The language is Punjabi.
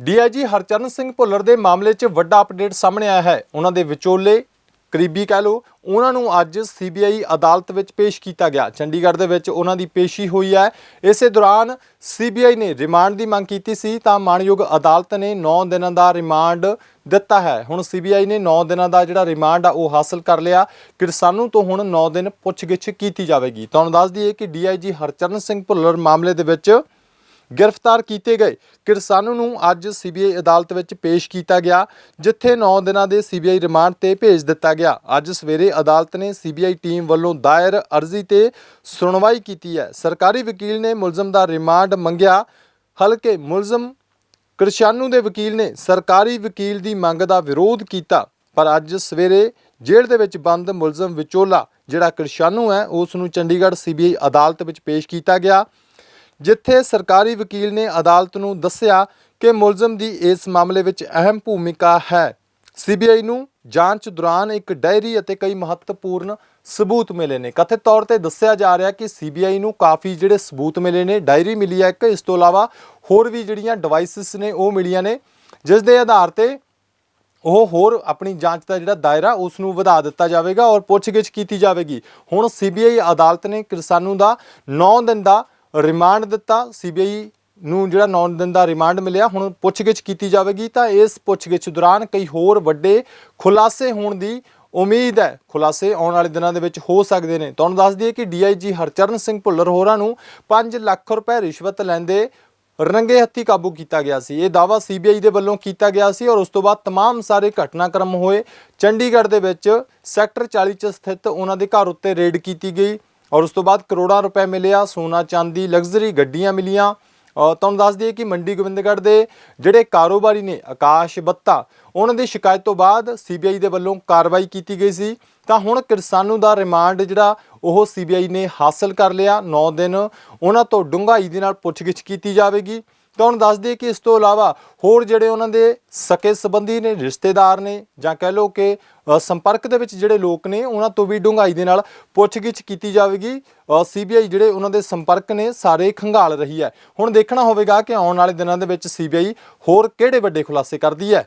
ਡੀਆਈਜੀ ਹਰਚਰਨ ਸਿੰਘ ਭੁੱਲਰ ਦੇ ਮਾਮਲੇ 'ਚ ਵੱਡਾ ਅਪਡੇਟ ਸਾਹਮਣੇ ਆਇਆ ਹੈ। ਉਹਨਾਂ ਦੇ ਵਿਚੋਲੇ, ਕਰੀਬੀ ਕਹਿ ਲਓ, ਉਹਨਾਂ ਨੂੰ ਅੱਜ ਸੀਬੀਆਈ ਅਦਾਲਤ ਵਿੱਚ ਪੇਸ਼ ਕੀਤਾ ਗਿਆ। ਚੰਡੀਗੜ੍ਹ ਦੇ ਵਿੱਚ ਉਹਨਾਂ ਦੀ ਪੇਸ਼ੀ ਹੋਈ ਹੈ। ਇਸੇ ਦੌਰਾਨ ਸੀਬੀਆਈ ਨੇ ਰਿਮਾਂਡ ਦੀ ਮੰਗ ਕੀਤੀ ਸੀ ਤਾਂ ਮਾਣਯੋਗ ਅਦਾਲਤ ਨੇ 9 ਦਿਨਾਂ ਦਾ ਰਿਮਾਂਡ ਦਿੱਤਾ ਹੈ। ਹੁਣ ਸੀਬੀਆਈ ਨੇ 9 ਦਿਨਾਂ ਦਾ ਜਿਹੜਾ ਰਿਮਾਂਡ ਆ, ਉਹ ਹਾਸਲ ਕਰ ਲਿਆ। ਕਿਰਸਾਨੂ ਤੋਂ ਹੁਣ 9 ਦਿਨ ਪੁੱਛਗਿੱਛ ਕੀਤੀ ਜਾਵੇਗੀ। ਤੁਹਾਨੂੰ ਦੱਸ ਦਈਏ ਕਿ ਡੀਆਈਜੀ ਹਰਚਰਨ ਸਿੰਘ ਭੁੱਲਰ ਮਾਮਲੇ ਦੇ ਵਿੱਚ ਗ੍ਰਿਫਤਾਰ ਕੀਤੇ ਗਏ। ਕਿਰਸਾਨੂ ਨੂੰ ਅੱਜ ਸੀਬੀਆਈ ਅਦਾਲਤ ਵਿੱਚ ਪੇਸ਼ ਕੀਤਾ ਗਿਆ, ਜਿੱਥੇ 9 ਦਿਨਾਂ ਦੇ ਸੀਬੀਆਈ ਰਿਮਾਂਡ ਤੇ ਭੇਜ ਦਿੱਤਾ ਗਿਆ। ਅੱਜ ਸਵੇਰੇ ਅਦਾਲਤ ਨੇ ਸੀਬੀਆਈ ਟੀਮ ਵੱਲੋਂ ਦਾਇਰ ਅਰਜ਼ੀ ਤੇ ਸੁਣਵਾਈ ਕੀਤੀ ਹੈ। ਸਰਕਾਰੀ ਵਕੀਲ ਨੇ ਮੁਲਜ਼ਮ ਦਾ ਰਿਮਾਂਡ ਮੰਗਿਆ। ਹਲਕੇ ਮੁਲਜ਼ਮ ਕਿਰਸਾਨੂ ਦੇ ਵਕੀਲ ਨੇ ਸਰਕਾਰੀ ਵਕੀਲ ਦੀ ਮੰਗ ਦਾ ਵਿਰੋਧ ਕੀਤਾ, ਪਰ ਅੱਜ ਸਵੇਰੇ ਜੇਲ੍ਹ ਦੇ ਵਿੱਚ ਬੰਦ ਮੁਲਜ਼ਮ ਵਿਚੋਲਾ, ਜਿਹੜਾ ਕਿਰਸਾਨੂ ਹੈ, ਉਸ ਨੂੰ ਚੰਡੀਗੜ੍ਹ ਸੀਬੀਆਈ ਅਦਾਲਤ ਵਿੱਚ ਪੇਸ਼ ਕੀਤਾ ਗਿਆ। ਜਿੱਥੇ ਸਰਕਾਰੀ ਵਕੀਲ ਨੇ ਅਦਾਲਤ ਨੂੰ ਦੱਸਿਆ ਕਿ ਮੁਲਜ਼ਮ ਦੀ ਇਸ ਮਾਮਲੇ ਵਿੱਚ ਅਹਿਮ ਭੂਮਿਕਾ ਹੈ। ਸੀਬੀਆਈ ਨੂੰ ਜਾਂਚ ਦੌਰਾਨ ਇੱਕ ਡਾਇਰੀ ਅਤੇ ਕਈ ਮਹੱਤਵਪੂਰਨ ਸਬੂਤ ਮਿਲੇ ਨੇ। ਕਥਿਤ ਤੌਰ ਤੇ ਦੱਸਿਆ ਜਾ ਰਿਹਾ ਕਿ ਸੀਬੀਆਈ ਨੂੰ ਕਾਫੀ ਜਿਹੜੇ ਸਬੂਤ ਮਿਲੇ ਨੇ, ਡਾਇਰੀ ਮਿਲੀ ਹੈ ਇੱਕ। ਇਸ ਤੋਂ ਇਲਾਵਾ ਹੋਰ ਵੀ ਜਿਹੜੀਆਂ ਡਿਵਾਈਸਸ ਨੇ, ਉਹ ਮਿਲੀਆਂ ਨੇ, ਜਿਸ ਦੇ ਆਧਾਰ ਤੇ ਉਹ ਹੋਰ ਆਪਣੀ ਜਾਂਚ ਦਾ ਜਿਹੜਾ ਦਾਇਰਾ ਉਸ ਨੂੰ ਵਧਾ ਦਿੱਤਾ ਜਾਵੇਗਾ ਔਰ ਪੁੱਛਗਿੱਛ ਕੀਤੀ ਜਾਵੇਗੀ। ਹੁਣ ਸੀਬੀਆਈ ਅਦਾਲਤ ਨੇ ਕਿਰਸਾਨੂ ਦਾ 9 ਦਿਨ ਦਾ ਰਿਮਾਂਡ ਦਿੱਤਾ ਸੀਬੀਆਈ ਨੂੰ ਜਿਹੜਾ 9 ਦਿਨ ਦਾ ਰਿਮਾਂਡ ਮਿਲਿਆ ਹੁਣ ਪੁੱਛਗਿੱਛ ਕੀਤੀ ਜਾਵੇਗੀ ਤਾਂ ਇਸ ਪੁੱਛਗਿੱਛ ਦੌਰਾਨ ਕਈ ਹੋਰ ਵੱਡੇ ਖੁਲਾਸੇ ਹੋਣ ਦੀ ਉਮੀਦ ਹੈ ਖੁਲਾਸੇ ਆਉਣ ਵਾਲੇ ਦਿਨਾਂ ਦੇ ਵਿੱਚ ਹੋ ਸਕਦੇ ਨੇ ਤੁਹਾਨੂੰ ਦੱਸ ਦਈਏ ਕਿ ਡੀਆਈਜੀ ਹਰਚਰਨ ਸਿੰਘ ਭੁੱਲਰ ਹੋਰਾਂ ਨੂੰ 5 ਲੱਖ ਰੁਪਏ ਰਿਸ਼ਵਤ ਲੈਂਦੇ ਰੰਗੇ ਹੱਥੀ ਕਾਬੂ ਕੀਤਾ ਗਿਆ ਸੀ ਇਹ ਦਾਵਾ ਸੀਬੀਆਈ ਦੇ ਵੱਲੋਂ ਕੀਤਾ ਗਿਆ ਸੀ ਔਰ ਉਸ ਤੋਂ ਬਾਅਦ तमाम ਸਾਰੇ ਘਟਨਾਕ੍ਰਮ ਹੋਏ ਚੰਡੀਗੜ੍ਹ ਦੇ ਵਿੱਚ ਸੈਕਟਰ 40 ਚ ਸਥਿਤ ਉਹਨਾਂ ਦੇ ਘਰ ਉੱਤੇ ਰੇਡ ਕੀਤੀ ਗਈ ਔਰ ਉਸ ਤੋਂ ਬਾਅਦ ਕਰੋੜਾਂ ਰੁਪਏ ਮਿਲਿਆ ਸੋਨਾ ਚਾਂਦੀ ਲਗਜ਼ਰੀ ਗੱਡੀਆਂ ਮਿਲੀਆਂ। ਅ, ਤੁਹਾਨੂੰ ਦੱਸ ਦਈਏ ਕਿ ਮੰਡੀ ਗੋਬਿੰਦਗੜ੍ਹ ਦੇ ਜਿਹੜੇ ਕਾਰੋਬਾਰੀ ਨੇ ਆਕਾਸ਼ ਬੱਤਾ ਉਹਨਾਂ ਦੀ ਸ਼ਿਕਾਇਤ ਤੋਂ ਬਾਅਦ ਸੀਬੀਆਈ ਦੇ ਵੱਲੋਂ ਕਾਰਵਾਈ ਕੀਤੀ ਗਈ ਸੀ। ਤਾਂ ਹੁਣ ਕਿਰਸਾਨੂ ਦਾ ਰਿਮਾਂਡ ਜਿਹੜਾ ਉਹ ਸੀਬੀਆਈ ਨੇ ਹਾਸਲ ਕਰ ਲਿਆ। 9 ਦਿਨ ਉਹਨਾਂ ਤੋਂ ਡੂੰਘਾਈ ਦੇ ਨਾਲ ਪੁੱਛਗਿੱਛ ਕੀਤੀ ਜਾਵੇਗੀ। ਤੁਹਾਨੂੰ ਦੱਸ ਦਈਏ ਕਿ ਇਸ ਤੋਂ ਇਲਾਵਾ ਹੋਰ ਜਿਹੜੇ ਉਹਨਾਂ ਦੇ ਸਕੇ ਸੰਬੰਧੀ ਨੇ, ਰਿਸ਼ਤੇਦਾਰ ਨੇ ਜਾਂ ਕਹਿ ਲਓ ਕਿ ਸੰਪਰਕ ਦੇ ਵਿੱਚ ਜਿਹੜੇ ਲੋਕ ਨੇ, ਉਹਨਾਂ ਤੋਂ ਵੀ ਡੂੰਘਾਈ ਦੇ ਨਾਲ ਪੁੱਛਗਿੱਛ ਕੀਤੀ ਜਾਵੇਗੀ। ਸੀਬੀਆਈ ਜਿਹੜੇ ਉਹਨਾਂ ਦੇ ਸੰਪਰਕ ਨੇ, ਸਾਰੇ ਖੰਗਾਲ ਰਹੀ ਹੈ। ਹੁਣ ਦੇਖਣਾ ਹੋਵੇਗਾ ਕਿ ਆਉਣ ਵਾਲੇ ਦਿਨਾਂ ਦੇ ਵਿੱਚ ਸੀਬੀਆਈ ਹੋਰ ਕਿਹੜੇ ਵੱਡੇ ਖੁਲਾਸੇ ਕਰਦੀ ਹੈ।